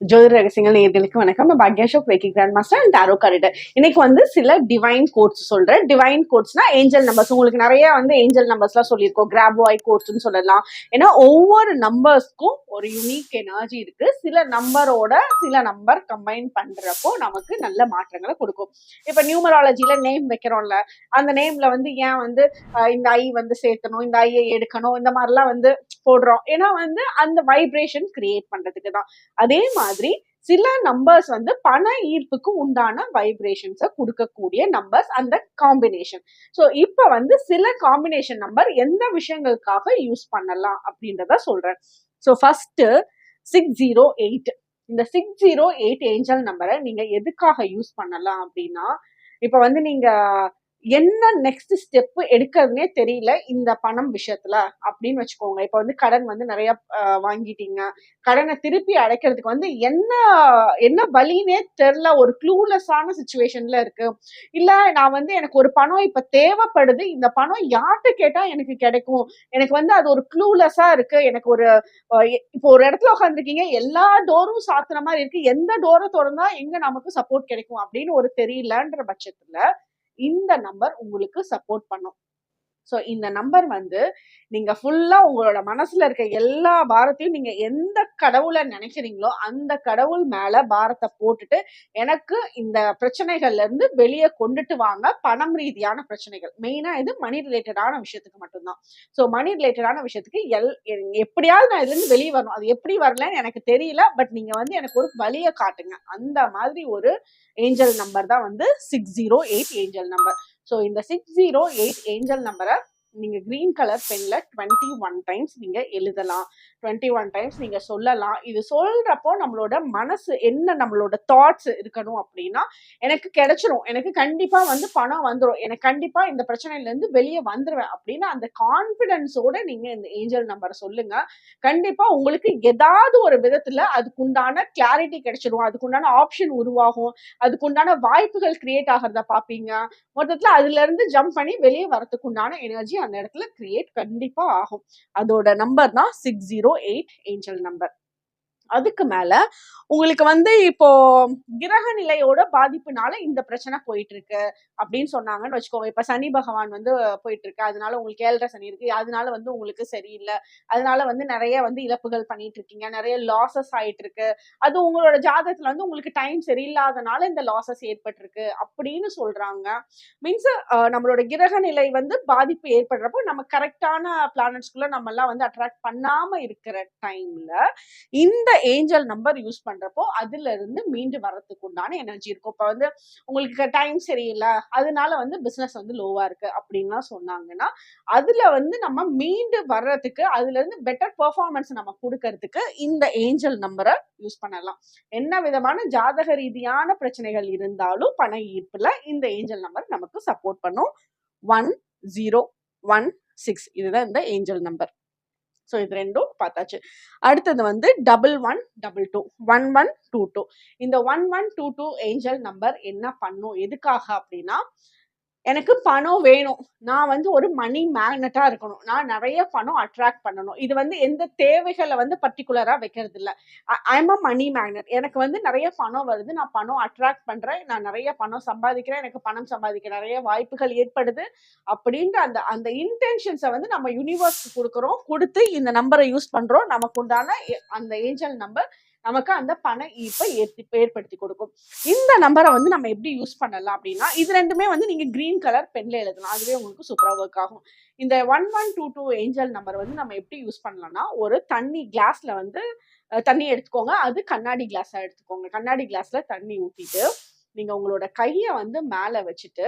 ஜோதி ரகசியங்கள் நேர்களுக்கு வணக்கம். நான் பாக்யா ஷோக் கிராண்ட் மாஸ்டர் அண்ட் டாரோ கரிடர் இன்னைக்கு வந்து சில டிவைன் கோட்ஸ் சொல்றேன். டிவைன் கோட்ஸ்னா ஏஞ்சல் நம்பர்ஸ் உங்களுக்கு நிறைய வந்து ஏஞ்சல் நம்பர்ஸ்லாம் சொல்லியிருக்கோம். கிராபோய் கோட்ஸ்னு சொல்லலாம். ஏன்னா ஒவ்வொரு நம்பர்ஸ்க்கும் ஒரு யூனிக் எனர்ஜி இருக்கு. சில நம்பரோட சில நம்பர் கம்பைன் பண்றப்போ நமக்கு நல்ல மாற்றங்களை கொடுக்கும். இப்ப நியூமராலஜில நேம் வைக்கிறோம்ல. அந்த நேம்ல வந்து ஏன் வந்து இந்த ஐ வந்து சேர்த்தணும் இந்த ஐயை எடுக்கணும் இந்த மாதிரிலாம் வந்து போடுறோம். ஏன்னா வந்து அந்த வைப்ரேஷன் கிரியேட் பண்றதுக்கு தான். அதே மாதிரி மாதிரி சில நம்பர்ஸ் வந்து பண ஈர்ப்புக்கு உண்டான வைப்ரேஷன்ஸை கொடுக்கக்கூடிய நம்பர்ஸ் அந்த காம்பினேஷன் ஸோ இப்போ வந்து சில காம்பினேஷன் நம்பர் எந்த விஷயங்களுக்காக யூஸ் பண்ணலாம் அப்படின்றத சொல்றேன். So first six zero eight இந்த சிக்ஸ் ஜீரோ எயிட் ஏஞ்சல் நம்பரை நீங்க எதுக்காக யூஸ் பண்ணலாம் அப்படின்னா இப்போ வந்து நீங்க என்ன நெக்ஸ்ட் ஸ்டெப் எடுக்கிறதுனே தெரியல இந்த பணம் விஷயத்துல அப்படின்னு வச்சுக்கோங்க. இப்போ வந்து கடன் வந்து நிறைய வாங்கிட்டீங்க. கடனை திருப்பி அடைக்கிறதுக்கு வந்து என்ன என்ன வழினே தெரில ஒரு க்ளூலெஸ்ஸான சுச்சுவேஷன்ல இருக்கு. இல்ல நான் வந்து எனக்கு ஒரு பணம் இப்ப தேவைப்படுது. இந்த பணம் யார்கிட்ட கேட்டா எனக்கு கிடைக்கும்? எனக்கு வந்து அது ஒரு க்ளூலெஸ்ஸா இருக்கு. எனக்கு ஒரு இப்போ ஒரு இடத்துல உட்காந்துருக்கீங்க எல்லா டோரும் சாத்துற மாதிரி இருக்கு. எந்த டோரை திறந்தா எங்க நமக்கு சப்போர்ட் கிடைக்கும் அப்படின்னு ஒரு தெரியலன்ற பட்சத்துல இந்த நம்பர் உங்களுக்கு சப்போர்ட் பண்ணும். ஸோ இந்த நம்பர் வந்து நீங்க ஃபுல்லா உங்களோட மனசுல இருக்க எல்லா பாரத்தையும் நீங்க எந்த கடவுளை நினைக்கிறீங்களோ அந்த கடவுள் மேல பாரத்தை போட்டுட்டு எனக்கு இந்த பிரச்சனைகள்ல இருந்து வெளியே கொண்டுட்டு வாங்க பணம் ரீதியான பிரச்சனைகள். மெயினா இது மணி ரிலேட்டடான விஷயத்துக்கு மட்டும்தான். ஸோ மணி ரிலேட்டடான விஷயத்துக்கு எல் எப்படியாவது நான் இதுல இருந்து வெளியே வரணும். அது எப்படி வரலன்னு எனக்கு தெரியல பட் நீங்க வந்து எனக்கு ஒரு வழியை காட்டுங்க. அந்த மாதிரி ஒரு ஏஞ்சல் நம்பர் தான் வந்து six zero eight angel number so இந்த சிக்ஸ் ஜீரோ எயிட் ஏஞ்சல் நம்பரை நீங்க கிரீன் கலர் பென்ல டுவெண்ட்டி ஒன் டைம்ஸ் நீங்க எழுதலாம். டுவெண்ட்டி ஒன் டைம்ஸ் நீங்க சொல்லலாம். இது சொல்றப்போ நம்மளோட மனசு என்ன நம்மளோட தாட்ஸ் இருக்கணும் அப்படின்னா எனக்கு கிடைச்சிரும். எனக்கு கண்டிப்பா வந்து பணம் வந்துடும் எனக்கு கண்டிப்பா இந்த பிரச்சனையில இருந்து வெளியே வந்துருவேன் அப்படின்னு அந்த கான்பிடன்ஸோட நீங்க இந்த ஏஞ்சல் நம்பரை சொல்லுங்க. கண்டிப்பா உங்களுக்கு ஏதாவது ஒரு விதத்துல அதுக்குண்டான கிளாரிட்டி கிடைச்சிரும். அதுக்குண்டான ஆப்ஷன் உருவாகும். அதுக்குண்டான வாய்ப்புகள் கிரியேட் ஆகிறத பாப்பீங்க மொத்தத்துல அதுல இருந்து ஜம்ப் பண்ணி வெளியே வரத்துக்குண்டான எனர்ஜி அந்த இடத்துல கிரியேட் கண்டிப்பா ஆகும். அதோட நம்பர் தான் six zero eight angel number அதுக்கு மேல உங்களுக்கு வந்து இப்போ கிரக நிலையோட பாதிப்புனால இந்த பிரச்சனை போயிட்டு இருக்கு அப்படின்னு சொன்னாங்கன்னு வச்சுக்கோங்க. இப்ப சனி பகவான் வந்து போயிட்டு இருக்கு அதனால உங்களுக்கு ஏழரை சனி இருக்கு. அதனால வந்து உங்களுக்கு சரியில்லை. அதனால வந்து நிறைய வந்து இழப்புகள் பண்ணிட்டு இருக்கீங்க நிறைய லாசஸ் ஆயிட்டு இருக்கு அது உங்களோட ஜாதகத்துல வந்து உங்களுக்கு டைம் சரியில்லாதனால இந்த லாசஸ் ஏற்பட்டிருக்கு அப்படின்னு சொல்றாங்க. மீன்ஸ் நம்மளோட கிரக நிலை வந்து பாதிப்பு ஏற்படுறப்போ நம்ம கரெக்டான பிளானட்ஸ்குள்ள நம்ம எல்லாம் வந்து அட்ராக்ட் பண்ணாம இருக்கிற டைம்ல இந்த ஏஞ்சல் நம்பர் யூஸ் பண்றப்போ அதுல இருந்து மீண்டு வர்றதுக்கு உண்டான எனர்ஜி இருக்கும். இப்போ வந்து உங்களுக்கு டைம் சரியில்லை அதனால வந்து பிஸ்னஸ் வந்து லோவா இருக்கு அப்படின்லாம் சொன்னாங்கன்னா அதுல வந்து நம்ம மீண்டு வர்றதுக்கு அதுல இருந்து பெட்டர் பெர்ஃபார்மன்ஸ் நம்ம கொடுக்கறதுக்கு இந்த ஏஞ்சல் நம்பரை யூஸ் பண்ணலாம். என்ன விதமான ஜாதக ரீதியான பிரச்சனைகள் இருந்தாலும் பண ஈர்ப்புல இந்த ஏஞ்சல் நம்பர் நமக்கு சப்போர்ட் பண்ணும். ஒன் ஜீரோ ஒன் சிக்ஸ் இதுதான் இந்த ஏஞ்சல் நம்பர். ஸோ இது ரெண்டும் பார்த்தாச்சு. அடுத்தது வந்து double one double two one one two two இந்த one one two two angel number என்ன பண்ணும்? எதுக்காக அப்படின்னா எனக்கு பணம் வேணும். நான் வந்து ஒரு மணி மேக்னட்டா இருக்கணும். நான் நிறைய பணம் அட்ராக்ட் பண்ணணும். இது வந்து எந்த தேவைகளை வந்து பர்டிகுலரா வைக்கிறது இல்லை ஐம் அ மணி மேக்னட் எனக்கு வந்து நிறைய பணம் வருது. நான் பணம் அட்ராக்ட் பண்றேன். நான் நிறைய பணம் சம்பாதிக்கிறேன். எனக்கு பணம் சம்பாதிக்க நிறைய வாய்ப்புகள் ஏற்படுது. அப்படின்ற அந்த அந்த இன்டென்ஷன்ஸை வந்து நம்ம யூனிவர்ஸ்க்கு கொடுக்குறோம். கொடுத்து இந்த நம்பரை யூஸ் பண்றோம். நமக்கு உண்டான அந்த ஏஞ்சல் நம்பர் நமக்கு அந்த பண ஈர்ப்பை ஏற்பி ஏற்படுத்தி கொடுக்கும். இந்த நம்பரை வந்து நம்ம எப்படி யூஸ் பண்ணலாம் அப்படின்னா இது ரெண்டுமே வந்து நீங்க கிரீன் கலர் பென்ல எழுதலாம். அதுவே உங்களுக்கு சூப்பராக ஒர்க் ஆகும். இந்த one one two two angel number வந்து நம்ம எப்படி யூஸ் பண்ணலாம்னா ஒரு தண்ணி கிளாஸ்ல வந்து தண்ணி எடுத்துக்கோங்க. அது கண்ணாடி கிளாஸா எடுத்துக்கோங்க. கண்ணாடி கிளாஸ்ல தண்ணி ஊத்திட்டு நீங்க உங்களோட கையை வந்து மேல வச்சுட்டு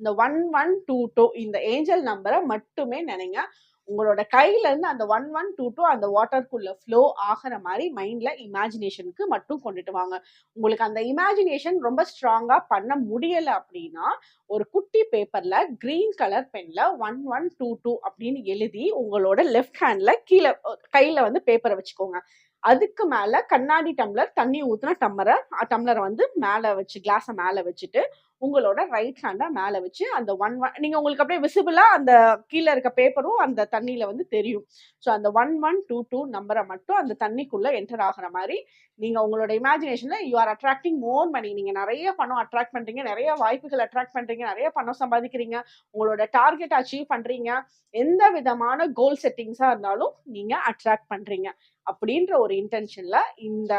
இந்த ஒன் ஒன் டூ டூ இந்த ஏஞ்சல் நம்பரை மட்டுமே நினைங்க. உங்களோட கையில இருந்து அந்த ஒன் ஒன் டூ டூ அந்த வாட்டருக்குள்ள ஃப்ளோ ஆகிற மாதிரி மைண்ட்ல இமேஜினேஷனுக்கு மட்டும் கொண்டுட்டு வாங்க. உங்களுக்கு அந்த இமேஜினேஷன் ரொம்ப ஸ்ட்ராங்கா பண்ண முடியல அப்படின்னா ஒரு குட்டி பேப்பர்ல கிரீன் கலர் பென்ல ஒன் ஒன் டூ டூ அப்படின்னு எழுதி உங்களோட லெஃப்ட் ஹேண்ட்ல கீழே கையில் கையில வந்து பேப்பரை வச்சுக்கோங்க. அதுக்கு மேல கண்ணாடி டம்ளர் தண்ணி ஊற்றின டம்ளரை டம்ளரை வந்து மேல வச்சு கிளாஸை மேல வச்சுட்டு உங்களோட ரைட் ஹேண்டை மேலே வச்சு அந்த ஒன் ஒன் நீங்கள் உங்களுக்கு அப்படியே விசிபிளாக அந்த கீழே இருக்க பேப்பரும் அந்த தண்ணியில் வந்து தெரியும். ஸோ அந்த ஒன் ஒன் டூ டூ நம்பரை மட்டும் அந்த தண்ணிக்குள்ளே என்டர் ஆகிற மாதிரி நீங்கள் உங்களோட இமேஜினேஷனில் you are attracting more money நீங்கள் நிறைய பணம் அட்ராக்ட் பண்ணுறீங்க நிறைய வாய்ப்புகள் அட்ராக்ட் பண்ணுறீங்க நிறைய பணம் சம்பாதிக்கிறீங்க உங்களோட டார்கெட் அச்சீவ் பண்ணுறீங்க எந்த விதமான கோல் செட்டிங்ஸாக இருந்தாலும் நீங்கள் அட்ராக்ட் பண்ணுறீங்க அப்படின்ற ஒரு இன்டென்ஷன்ல இந்த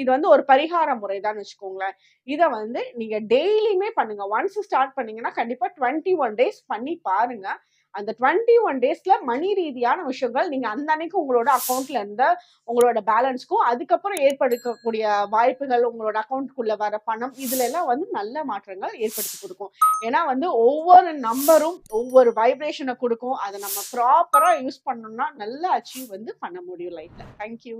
இது வந்து ஒரு பரிகார முறை தான் வச்சுக்கோங்களேன். இதை வந்து நீங்க டெய்லியுமே பண்ணுங்க. ஒன்ஸ் ஸ்டார்ட் பண்ணீங்கன்னா கண்டிப்பா டுவெண்ட்டி ஒன் டேஸ் பண்ணி பாருங்க. அந்த டுவெண்ட்டி ஒன் டேஸ்ல மணி ரீதியான விஷயங்கள் நீங்க அந்த அன்னைக்கு உங்களோட அக்கௌண்ட்ல இருந்த உங்களோட பேலன்ஸ்க்கும் அதுக்கப்புறம் ஏற்படுத்தக்கூடிய வாய்ப்புகள் உங்களோட அக்கௌண்ட்குள்ள வர பணம் இதுல எல்லாம் வந்து நல்ல மாற்றங்கள் ஏற்படுத்தி கொடுக்கும். ஏன்னா வந்து ஒவ்வொரு நம்பரும் ஒவ்வொரு வைப்ரேஷனை கொடுக்கும். அதை நம்ம ப்ராப்பரா யூஸ் பண்ணோம்னா நல்ல அச்சீவ் வந்து பண்ண முடியும் லைஃப்ல தேங்க்யூ